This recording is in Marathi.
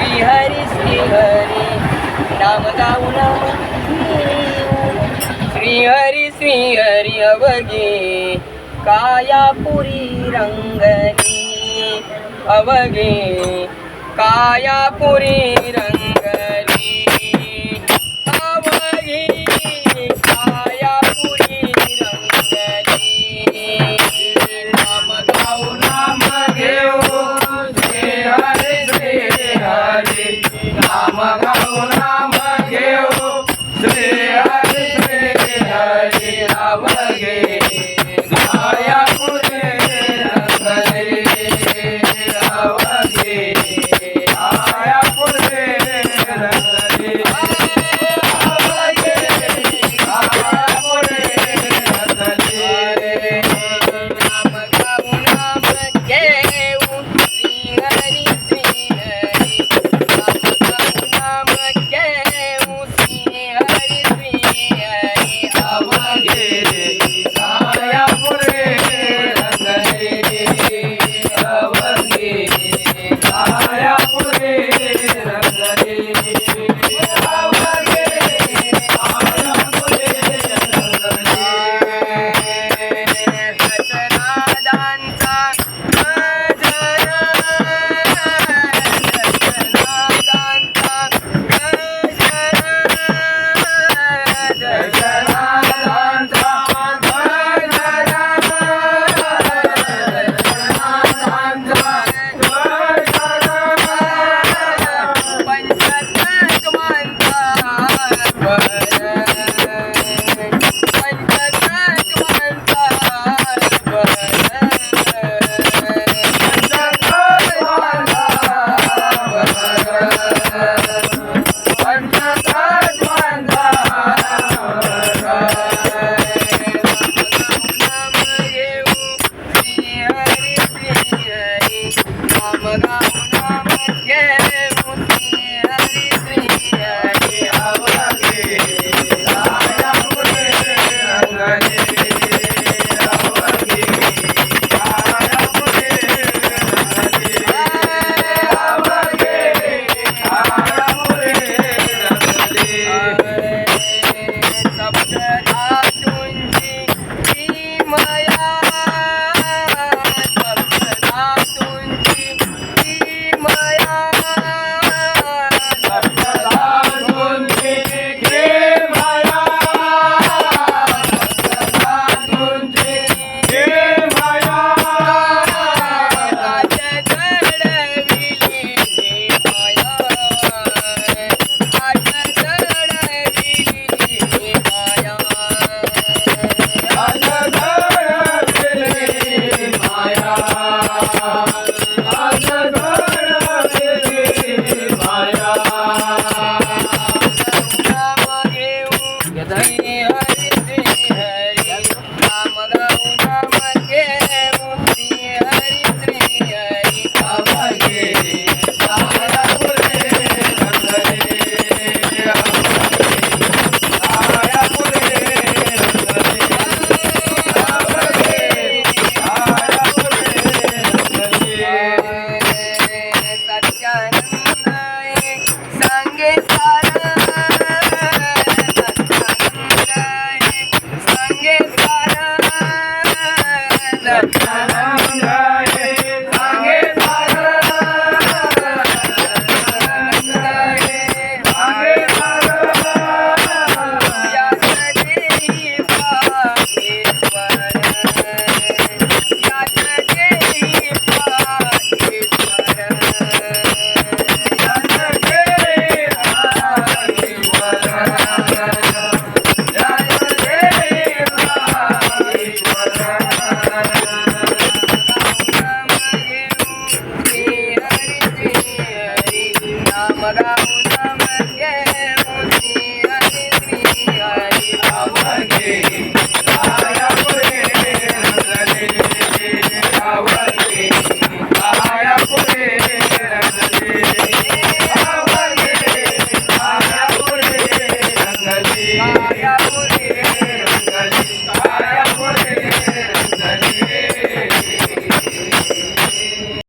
श्रीहरी श्रीहरी नाम गाऊ नाम श्रीहरी श्रीहरी अवगे कायापुरी रंगनी. अवगे कायापुरी रंगनी. ಯಾವ world. Yeah. 감 사.